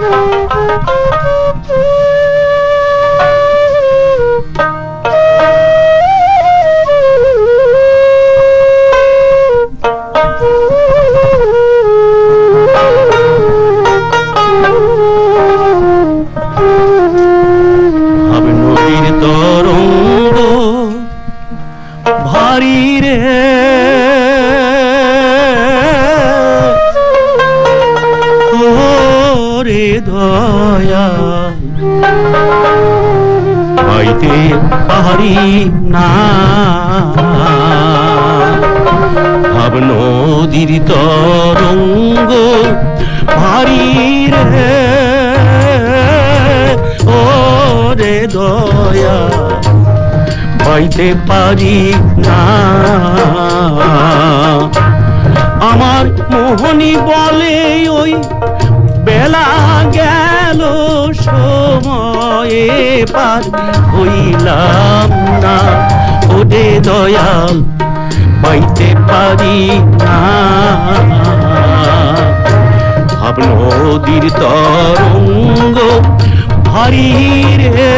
Música পাইতে পারি না। ভাব নদীর তরঙ্গ ভারী রে। ও রে দয়া পাইতে পারি না। আমার মোহনী বলে ওই বেলা গেল। সময়ে পার হইলাম না। ওরে দয়াল, পাইতে পারি না। ভাব নদীর তরঙ্গ ভারী রে।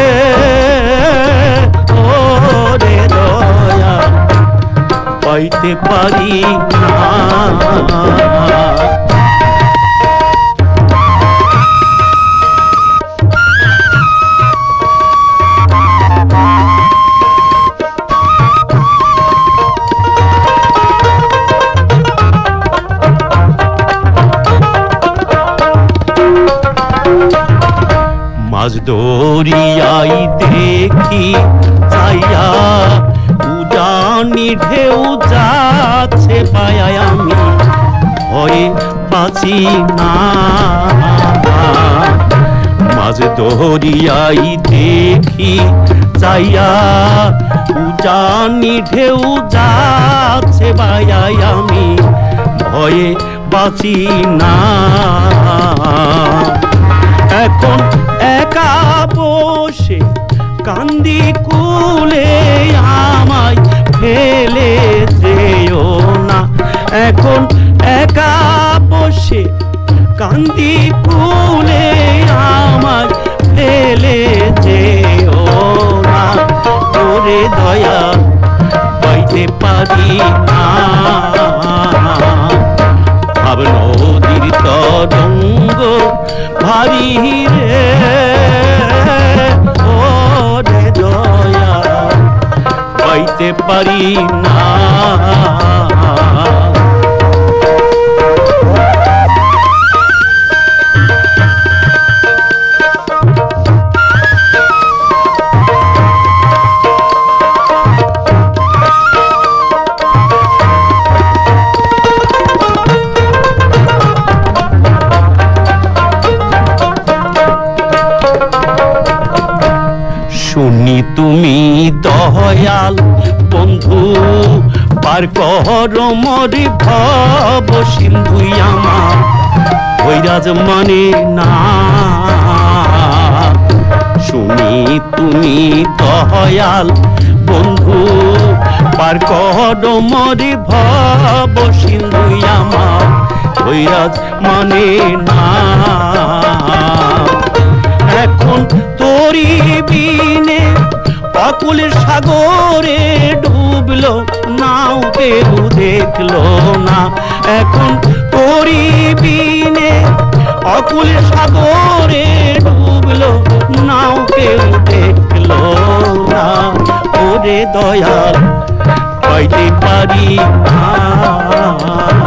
ও রে দয়া পাইতে পারি না। মাছ দরিয়াই দেখি চাইয়া উজানি ঢেউ যাচ্ছে পায়াই আমি। ভয়ে পাচ্ছি না। মাঝ দরিয়াই দেখি চাইয়া উজানি ঢেউ যাচ্ছে পায়াই আমি। ভয়ে বাঁচি না। কান্দি কুলে আমায় ফেলে যেও না। এখন একা বসে কান্দি কুলে আমায় ফেলে যেও না। তোরে দয়া, পাইতে পারি না। ভাব নদীর তরঙ্গ ভারী রে পারি না শুনি তুমি দয়াল বন্ধু, পার কর মরে ভব, সিন্ধু আমার হৈরাজ মানে না। শুনি তুমি দয়াল বন্ধু, পার কর মরে ভব, সিন্ধু আমার হৈরাজ মানে না। তোরি বিনে অকুল সাগরে ডুবলো, নাও কেউ দেখল না। এখন তোরি বিনে অকুল সাগরে ডুবলো, নাও কেউ দেখল না। ওরে দয়াল, পাইতে পারি না।